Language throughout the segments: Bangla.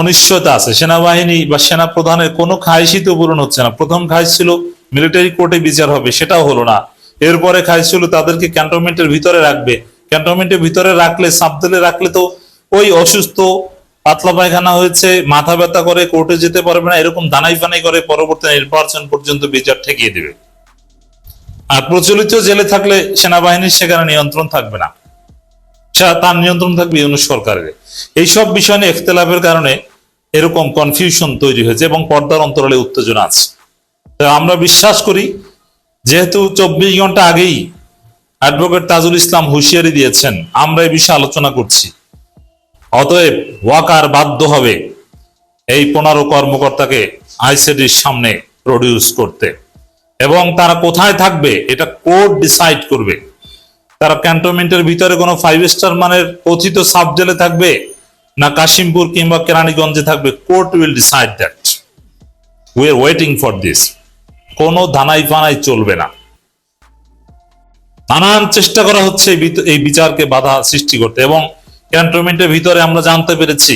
অনিশ্চয়তা আছে। সেনাবাহিনী বা সেনা প্রধানের কোনো খাইশই তো পূরণ হচ্ছে না। প্রথম খাইশ ছিল মিলিটারি কোর্টে বিচার হবে, সেটাও হলো না। এরপরে খাইশ ছিল তাদেরকে ক্যান্টনমেন্টের ভিতরে রাখবে। ক্যান্টনমেন্টের ভিতরে রাখলে সাবদেলে রাখলে তো ওই অসুস্থ, পাতলা পায়খানা হয়েছে, মাথা ব্যথা করে কোর্টে যেতে পারবে না, এরকম দানাই ফানাই করে পরবর্তী নির্বাচন পর্যন্ত বিচার ঠেকিয়ে দেবে। আর প্রচলিত জেলে থাকলে সেনাবাহিনীর সেখানে নিয়ন্ত্রণ থাকবে না। তার নিয়ন্ত্রণ থাকবে ইউনুস সরকারের। এইসব বিষয় নিয়ে এখতেলাফের কারণে এরকম কনফিউশন তৈরি হয়েছে এবং পর্দার অন্তরালে উত্তেজনা আছে। আমরা বিশ্বাস করি, যেহেতু চব্বিশ ঘণ্টা আগেই অ্যাডভোকেট তাজুল ইসলাম হুঁশিয়ারি দিয়েছেন, আমরা এই বিষয়ে আলোচনা করছি। অতএব ওয়াকার বাধ্য হবে এই পনেরো কর্মকর্তাকে আইসিডির সামনে প্রডিউস করতে। এবং তারা কোথায় থাকবে, এটা কোর্ট ডিসাইড করবে। তারা ক্যান্টনমেন্টের ভিতরে কোনো ফাইভ স্টার মানের কথিত সাব জেলে থাকবে না কাশিমপুর কিংবা কেরানীগঞ্জে থাকবে? Court will decide that we are waiting for this কোনো ধানাই ফানাই চলবে না। নানান চেষ্টা করা হচ্ছে এই বিচারকে বাধা সৃষ্টি করতে এবং ক্যান্টনমেন্টের ভিতরে আমরা জানতে পেরেছি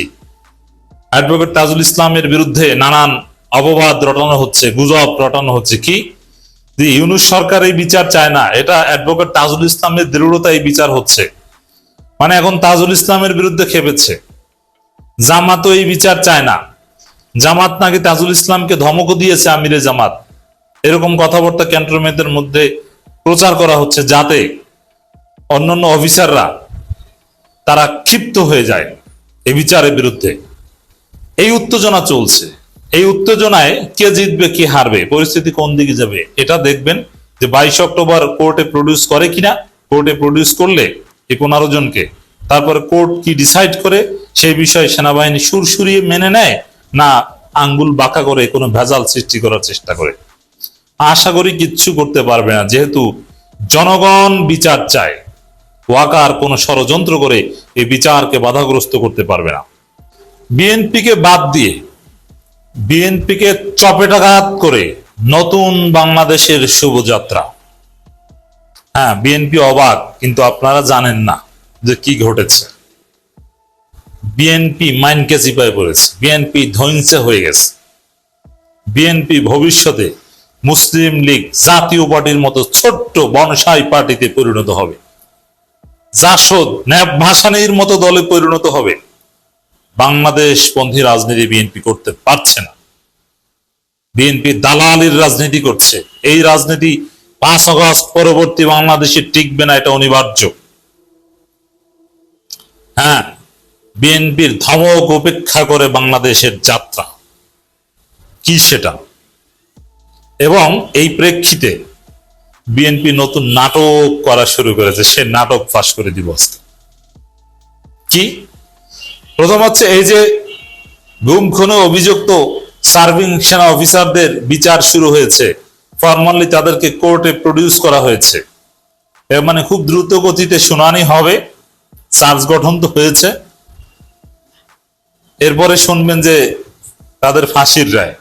অ্যাডভোকেট তাজুল ইসলামের বিরুদ্ধে নানান অপবাদ রটানো হচ্ছে, গুজব রটানো হচ্ছে। কি? যে ইউনুস সরকার এই বিচার চায় না, এটা অ্যাডভোকেট তাজুল ইসলামের দৃঢ়তা এই বিচার হচ্ছে। মানে এখন তাজুল ইসলামের বিরুদ্ধে খেপেছে। জামাতও এই বিচার চায় না। জামাত নাকি তাজুল ইসলামকে ধমকও দিয়েছে আমিরে জামাত। এরকম কথাবার্তা ক্যান্টনমেন্টের মধ্যে প্রচার করা হচ্ছে যাতে অন্যান্য অফিসাররা তারা ক্ষিপ্ত হয়ে যায় এই বিচারের বিরুদ্ধে। এই উত্তেজনা চলছে। এই উত্তেজনায় কে জিতবে, কে হারবে, পরিস্থিতি কোন দিকে যাবে, এটা দেখবেন যে বাইশ অক্টোবর কোর্টে প্রডিউস করে কিনা, কোর্টে প্রডিউস করলে এই পনেরো জনকে। তারপরে কোর্ট কি ডিসাইড করে, সেই বিষয়ে সেনাবাহিনী সুরসুরিয়ে মেনে নেয়, না আঙ্গুল বাঁকা করে কোনো ভেজাল সৃষ্টি করার চেষ্টা করে। আশা করি কিচ্ছু করতে পারবে না, যেহেতু জনগণ বিচার চায়। ওয়াকার কোনো ষড়যন্ত্র করে এই বিচারকে বাধাগ্রস্ত করতে পারবে না। বিএনপিকে বাদ দিয়ে বিএনপিকে চপেটাঘাত করে নতুন বাংলাদেশের শুভযাত্রা। হ্যাঁ বিএনপি অবাক, কিন্তু আপনারা জানেন না যে কি ঘটেছে। বিএনপি মাইনকে চিপায় পড়েছে, বিএনপি ধ্বংস হয়ে গেছে। বিএনপি ভবিষ্যতে মুসলিম লীগ জাতীয় পার্টির মতো ছোট্ট বনসাই পার্টিতে পরিণত হবে। জাসদ ন্যাব ভাসানির মতো দলে পরিণত হবে। বাংলাদেশ পন্থী রাজনীতি বিএনপি করতে পারছে না। বিএনপি দালালির রাজনীতি করছে। এই রাজনীতি পাঁচ আগস্ট পরবর্তী বাংলাদেশে টিকবে না, এটা অনিবার্য। হ্যাঁ বিএনপির ধমক উপেক্ষা করে বাংলাদেশের যাত্রা। কি সেটা? এবং এই প্রেক্ষিতে বিএনপি নতুন নাটক করা শুরু করেছে, সে নাটক ফাঁস করে দিব। কি? প্রথম হচ্ছে এই যে গুম খুনে অভিযুক্ত সার্ভিং সেনা অফিসারদের বিচার শুরু হয়েছে। ফর্মালি তাদেরকে কোর্টে প্রডিউস করা হয়েছে। এর মানে খুব দ্রুত গতিতে শুনানি হবে। চার্জ গঠন তো হয়েছে। এরপরে শুনবেন যে তাদের ফাঁসির রায়।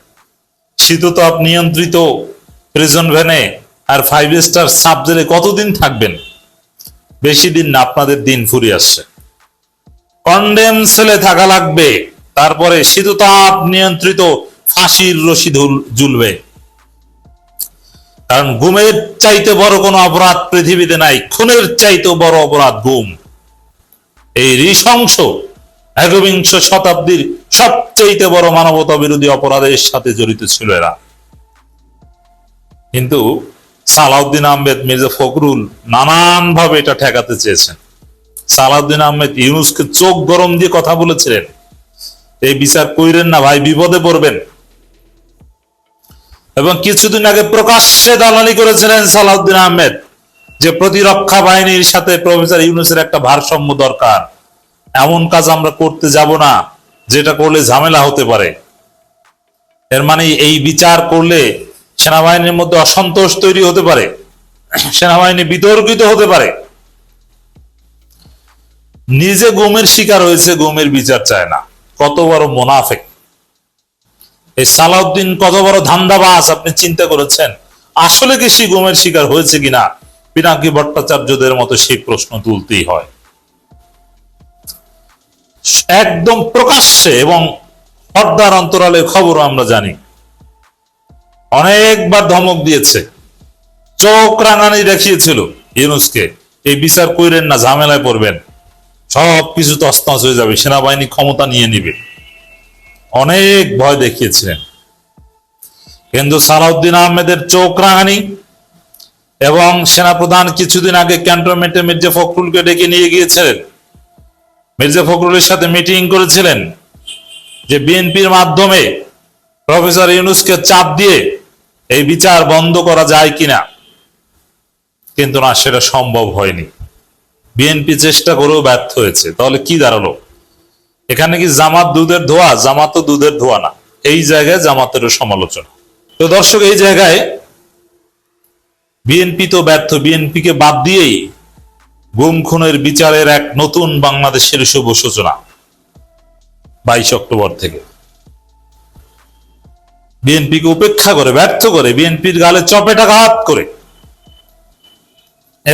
শীততাপ নিয়ন্ত্রিত প্রিজন ভ্যানে আর ফাইভ স্টার সাব জেলে কতদিন থাকবেন? বেশি দিন না, আপনাদের দিন ফুরিয়ে আসছে। কন্ডেম সেলে থাকা লাগবে। তারপরে শীততাপ নিয়ন্ত্রিত ফাঁসির রশি ঝুলবে। কারণ গুমের চাইতে বড় কোনো অপরাধ পৃথিবীতে নাই, খুনের চাইতে বড় অপরাধ গুম এই নৃশংস, একবিংশ শতাব্দীর সবচেয়ে বড় মানবতা বিরোধী অপরাধের সাথে জড়িত ছিল এরা। কিন্তু সালাউদ্দিন আহমেদ, মির্জা ফখরুল নানান ভাবে এটা ঠেকাতে চেয়েছেন। সালাউদ্দিন আহমেদ ইউনুসকে চোখ গরম দিয়ে কথা বলেছিলেন। এই বিচার কইরেন না ভাই, বিপদে পড়বেন। এবং কিছুদিন আগে প্রকাশ্যে দালালি করেছিলেন সালাউদ্দিন আহমেদ যে প্রতিরক্ষা বাহিনীর সাথে প্রফেসর ইউনুসের একটা ভারসাম্য দরকার। এমন কাজ আমরা করতে যাব না, যেটা করলে ঝামেলা হতে পারে। এর মানে এই বিচার করলে সেনাবাহিনীর মধ্যে অসন্তোষ তৈরি হতে পারে। সেনাবাহিনী বিতর্কিত হতে পারে। নিজে গুমের শিকার হয়েছে, গুমের বিচার চায় না। কত বড় মোনাফেক। এই সালাউদ্দিন কত বড় ধান্দাবাজ, আপনি চিন্তা করেছেন? আসলে কি সে গুমের শিকার হয়েছে কিনা? পিনাকি ভট্টাচার্যদের মতো সেই প্রশ্ন তুলতেই হয়। একদম প্রকাশ্যে এবং পর্দার অন্তরালের খবর আমরা জানি। অনেকবার ধমক দিয়েছে। চোখ রাঙানি দেখিয়েছিল ইউনুসকে। এই বিচার কইরেন না, ঝামেলায় পড়বেন। সব কিছু তস্তস হয়ে যাবে, সেনাবাহিনী ক্ষমতা নিয়ে নিবে। অনেক ভয় দেখিয়েছিলেন। কিন্তু সালাউদ্দিন আহমেদের চোখ রাঙানি এবং সেনাপ্রধান কিছুদিন আগে ক্যান্টনমেন্টে মির্জা ফখরুলকে ডেকে নিয়ে গিয়েছিলেন। মির্জা ফখরুলের সাথে মিটিং করেছিলেন যে বিএনপির মাধ্যমে প্রফেসর ইউনুসকে চাপ দিয়ে এই বিচার বন্ধ করা যায় কিনা। কিন্তু না, সেটা সম্ভব হয়নি। বিএনপি চেষ্টা করেও ব্যর্থ হয়েছে। তাহলে কি দাঁড়াল? এখানে কি জামাত দুধের ধোয়া? জামাত দুধের ধোয়া না। এই জায়গায় জামাতেরও সমালোচনা। তো দর্শক, এই জায়গায় বিএনপি তো ব্যর্থ। বিএনপিকে বাদ দিয়েই গুম খুনের বিচারের এক নতুন বাংলাদেশের শুভ সূচনা বাইশ অক্টোবর থেকে। বিএনপিকে উপেক্ষা করে, ব্যর্থ করে, বিএনপির গালে চপেটাঘাত করে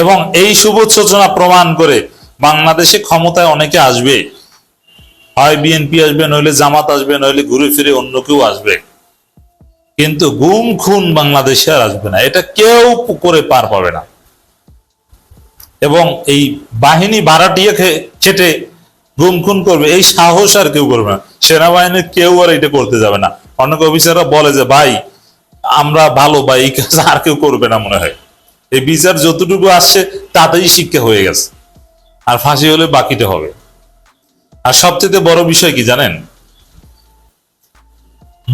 এবং এই শুভ সূচনা প্রমাণ করে বাংলাদেশে ক্ষমতায় অনেকে আসবে। হয় বিএনপি আসবে, নইলে জামাত আসবে, নইলে ঘুরে ফিরে অন্য কেউ আসবে। কিন্তু গুম, খুন বাংলাদেশে আর আসবে না। এটা কেউ করে পার পাবে না। এবং এই বাহিনী ভাড়াটিয়ে খেটে গুম, খুন করবে, এই সাহস আর কেউ করবে না। সেনাবাহিনীর কেউ আর এটা করতে যাবে না। অনেক অফিসাররা বলে যে, ভাই, আমরা ভালো বা এই কাজ আর কেউ করবে না, মনে হয়। এই বিচার যতটুকু আসছে, তাতেই শিক্ষা হয়ে গেছে। আর ফাঁসি হলে বাকিটা হবে। আর সবচেয়ে বড় বিষয় কি জানেন?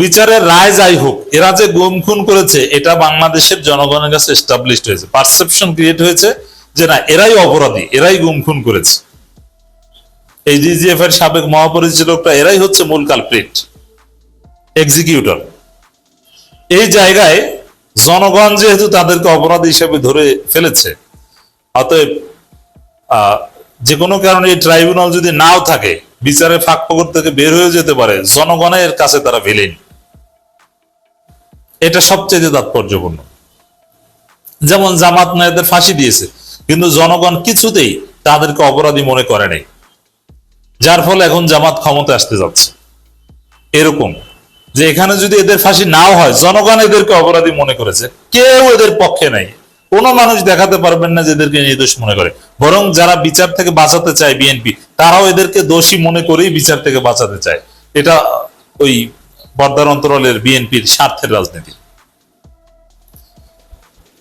বিচারের রায় যাই হোক, এরা যে গুম খুন করেছে, এটা বাংলাদেশের জনগণের কাছে এস্টাবলিশড হয়েছে। পারসেপশন ক্রিয়েট হয়েছে যে না, এরাই অপরাধী, এরাই গুম খুন করেছে। এই ডিজিএফ এর সাবেক মহাপরিচালকটা এরাই হচ্ছে মূল কালপ্রিট এক্সিকিউটর এই জায়গায় জনগণ যেহেতু তাদেরকে অপরাধী হিসেবে ধরে ফেলেছে, অতএব যে কোনো কারণে এই ট্রাইব্যুনাল যদি নাও থাকে বিচারে ফাঁক ফকর থেকে বের হয়ে যেতে পারে, জনগণের কাছে তারা ভিলেন। এটা সবচেয়ে তাৎপর্যপূর্ণ। যেমন জামাত নায়দের ফাঁসি দিয়েছে, কিন্তু জনগণ কিছুতেই তাদেরকে অপরাধী মনে করে নাই, যার ফলে এখন জামাত ক্ষমতা আসতে যাচ্ছে। এরকম যে এখানে যদি এদের ফাঁসি নাও হয়, জনগণ এদেরকে অপরাধী মনে করেছে। কেউ এদের পক্ষে নাই। কোনো মানুষ দেখাতে পারবেন না যে এদেরকে নির্দোষ মনে করে। বরং যারা বিচার থেকে বাঁচাতে চায় বিএনপি, তারাও এদেরকে দোষী মনে করেই বিচার থেকে বাঁচাতে চায়। এটা ওই পর্দার অন্তরালের বিএনপির স্বার্থের রাজনীতি।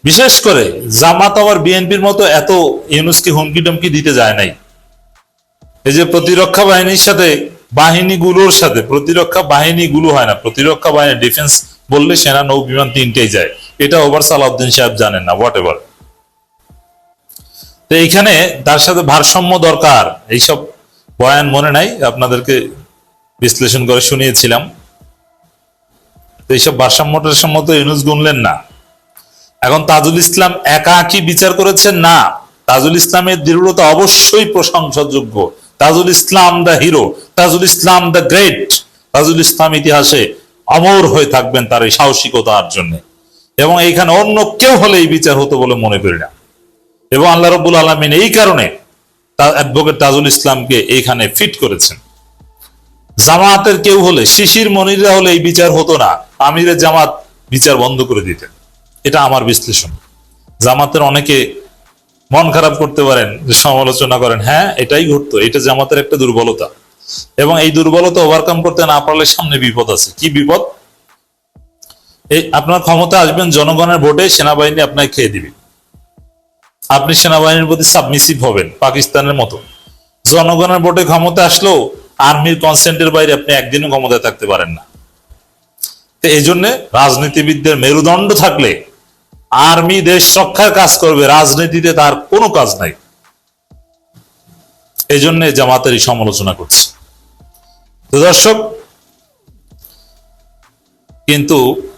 বিশেষ করে জামাত আবার বিএনপির মতো এত ইউনুসকে হুমকি টমকি দিতে যায় নাই। এই যে প্রতিরক্ষা বাহিনীর সাথে বাহিনীগুলোর সাথে, প্রতিরক্ষা বাহিনীগুলো হয় না, প্রতিরক্ষা বাহিনী ডিফেন্স বললে সেনা, নৌ বিমান তিনটেই যায়। এটা ওভার সালাউদ্দিন সাহেব জানেন না হোয়াট এভার তো এইখানে তার সাথে ভারসাম্য দরকার, এইসব বয়ান মনে নাই, আপনাদেরকে বিশ্লেষণ করে শুনিয়েছিলাম। তো এইসব ভারসাম্যটার সম্মত ইউনুস গুনলেন না। এখন তাজুল ইসলাম একা কি বিচার করেছেন না, তাজুল ইসলামের দৃঢ়তা অবশ্যই প্রশংসাযোগ্য। Tajul Islam the hero, Tajul Islam the great. Tajul Islam ইতিহাসে অমর হয়ে থাকবেন তার এই সাহসিকতার জন্য। এবং এইখানে অন্য কেউ হলে এই বিচার হতো বলে মনে করি না। এবং আল্লাহ রব্বুল আলমিন এই কারণে অ্যাডভোকেট তাজুল ইসলামকে এইখানে ফিট করেছেন। জামাতের কেউ হলে, শিশির মনিরা হলে এই বিচার হতো না। আমিরের জামাত বিচার বন্ধ করে দিতেন। এটা আমার বিশ্লেষণ। জামাতের অনেকে মন খারাপ করতে পারেন সমালোচনা করেন হ্যাঁ এটাই ঘটতো, এটা জামাতের একটা দুর্বলতা। এবং এই দুর্বলতা ওভারকাম করতে না পারলে সামনে বিপদ আছে। কি বিপদ? এই আপনার ক্ষমতা আসবেন জনগণের ভোটে, সেনাবাহিনী আপনাকে খেয়ে দিবে। আপনি সেনাবাহিনীর প্রতি সাবমিসিভ হবেন, পাকিস্তানের মতো। জনগণের ভোটে ক্ষমতা আসলেও আর্মির কনসেন্টের বাইরে আপনি একদিনও ক্ষমতায় থাকতে পারেন না। তো এই জন্য রাজনীতিবিদদের মেরুদণ্ড থাকলে আর্মি দেশ রক্ষার কাজ করবে, রাজনীতিতে তার কোনো কাজ নাই। এই জন্য জামাতের এই সমালোচনা করছে। দর্শক, কিন্তু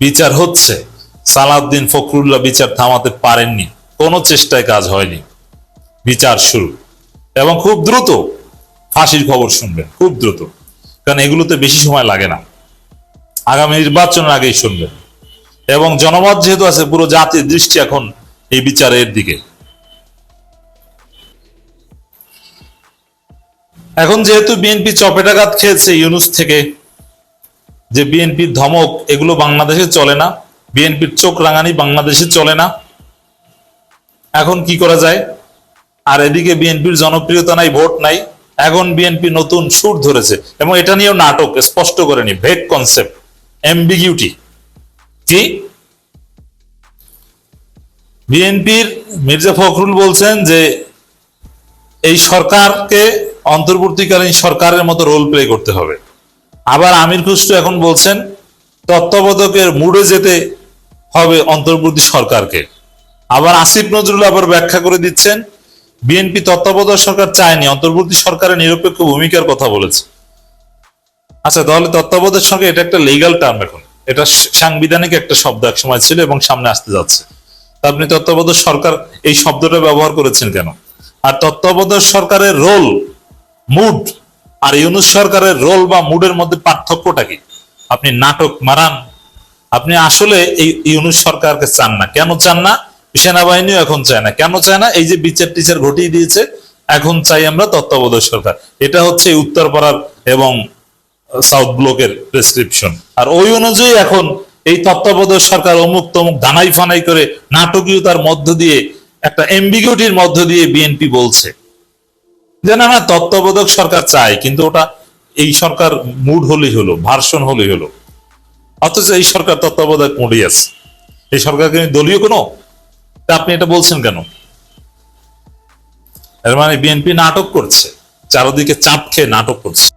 বিচার হচ্ছে। সালাউদ্দিন ফখরুল্লাহ বিচার থামাতে পারেননি, কোনো চেষ্টায় কাজ হয়নি। বিচার শুরু। এবং খুব দ্রুত ফাঁসির খবর শুনবেন, খুব দ্রুত। কারণ এগুলোতে বেশি সময় লাগে না। আগামী নির্বাচনের আগেই শুনবেন। এবং জনমত যেহেতু আছে, পুরো জাতির দৃষ্টি এখন এই বিচারের দিকে। এখন যেহেতু বিএনপি চপেটাঘাত খেয়েছে ইউনুস থেকে, যে বিএনপির ধমক, এগুলো বাংলাদেশে চলে না। বিএনপির চোখ রাঙানি বাংলাদেশে চলে না। এখন কি করা যায়? আর এদিকে বিএনপির জনপ্রিয়তা নাই, ভোট নাই। এখন বিএনপি নতুন সুর ধরেছে। এবং এটা নিয়েও নাটক, স্পষ্ট করেনি ভেগ কনসেপ্ট এমবিগিউটি কি বিএনপির মির্জা ফখরুল বলছেন যে এই সরকারকে অন্তর্বর্তীকালীন সরকারের মতো রোল প্লে করতে হবে। আবার আমির খুসরু এখন বলছেন, তত্ত্বাবধায়কের মুড়ে যেতে হবে অন্তর্বর্তী সরকারকে। আবার আসিফ নজরুল আবার ব্যাখ্যা করে দিচ্ছেন, বিএনপি তত্ত্বাবধায়ক সরকার চায়নি, অন্তর্বর্তী সরকারের নিরপেক্ষ ভূমিকার কথা বলেছে। আচ্ছা তাহলে তত্ত্বাবধায়ক সরকার এটা একটা লিগ্যাল টার্ম এখন। এটা সাংবিধানিক একটা শব্দ এক সময় ছিল এবং সামনে আসতে যাচ্ছে। আপনি তত্ত্বাবধায়ক সরকার এই শব্দটা ব্যবহার করেছেন কেন? আর তত্ত্বাবধায়ক সরকারের রোল মুড আর ইউনুস সরকারের রোল বা মুডের মধ্যে পার্থক্যটা কি? আপনি নাটক মারান। আপনি আসলে এই ইউনুস সরকারকে চান না। কেন চান না? সেনাবাহিনীও এখন চায় না। কেন চায় না? এই যে বিচার টিচার ঘটিয়ে দিয়েছে, এখন চাই আমরা তত্ত্বাবধায়ক সরকার। এটা হচ্ছে উত্তরপাড়ার এবং সাউথ ব্লকের প্রেসক্রিপশন আর ওই অনুযায়ী এখন এই তত্ত্বাবধায়ক সরকার অমুক তমুক দানাই ফানাই করে নাটকীয়তার মধ্য দিয়ে, একটা এমবিগিউটির মধ্য দিয়ে বিএনপি বলছে। যে না না, তত্ত্বাবধায়ক সরকার চাই কিন্তু ওটা এই সরকার মুড হলেই হলো ভার্সন হলেই হলো। অথচ এই সরকার তত্ত্বাবধায়ক মুডই আছে। এই সরকারকে দলীয় কোনো? আপনি এটা বলছেন কেন? এর মানে বিএনপি নাটক করছে, চারদিকে চাপ খেয়ে নাটক করছে।